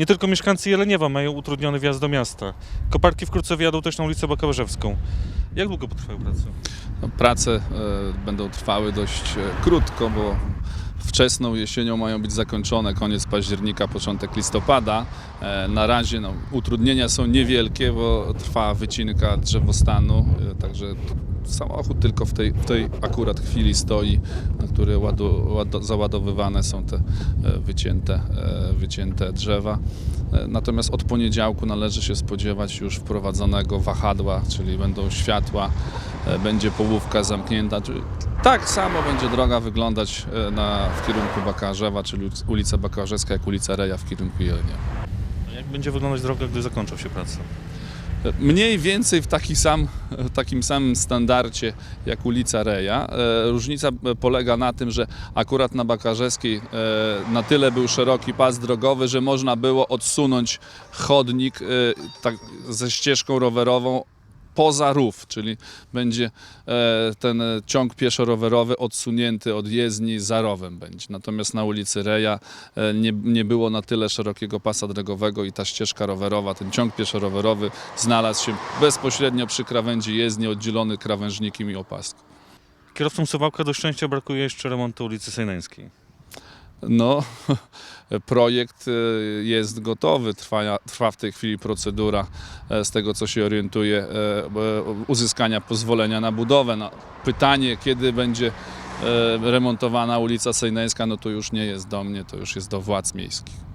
Nie tylko mieszkańcy Jeleniewa mają utrudniony wjazd do miasta. Koparki wkrótce wjadą też na ulicę Bakałażewską. Jak długo potrwają prace? No, prace e, będą trwały dość e, krótko, bo wczesną jesienią mają być zakończone, koniec października, początek listopada. E, Na razie no, utrudnienia są niewielkie, bo trwa wycinka drzewostanu, także samochód tylko w tej, w tej akurat chwili stoi, na który ładu, ładu, załadowywane są te e, wycięte, e, wycięte drzewa. E, Natomiast od poniedziałku należy się spodziewać już wprowadzonego wahadła, czyli będą światła, będzie połówka zamknięta. Tak samo będzie droga wyglądać na, w kierunku Bakarzewa, czyli ulica Bakarzewska, jak ulica Reja w kierunku Jelenia. A Jak będzie wyglądać droga, gdy zakończą się prace? Mniej więcej w taki sam, w takim samym standardzie jak ulica Reja. E, Różnica polega na tym, że akurat na Bakarzewskiej e, na tyle był szeroki pas drogowy, że można było odsunąć chodnik e, tak, ze ścieżką rowerową poza rów, czyli będzie e, ten ciąg pieszo-rowerowy odsunięty od jezdni za rowem będzie. Natomiast na ulicy Reja e, nie, nie było na tyle szerokiego pasa drogowego i ta ścieżka rowerowa, ten ciąg pieszo-rowerowy znalazł się bezpośrednio przy krawędzi jezdni, oddzielony krawężnikiem i opaską. Kierowcom Suwałka do szczęścia brakuje jeszcze remontu ulicy Sejneńskiej. No, projekt e, jest gotowy, trwa, trwa w tej chwili procedura, e, z tego co się orientuję, e, e, uzyskania pozwolenia na budowę. No, pytanie, kiedy będzie remontowana ulica Sejneńska, no to już nie jest do mnie, to już jest do władz miejskich.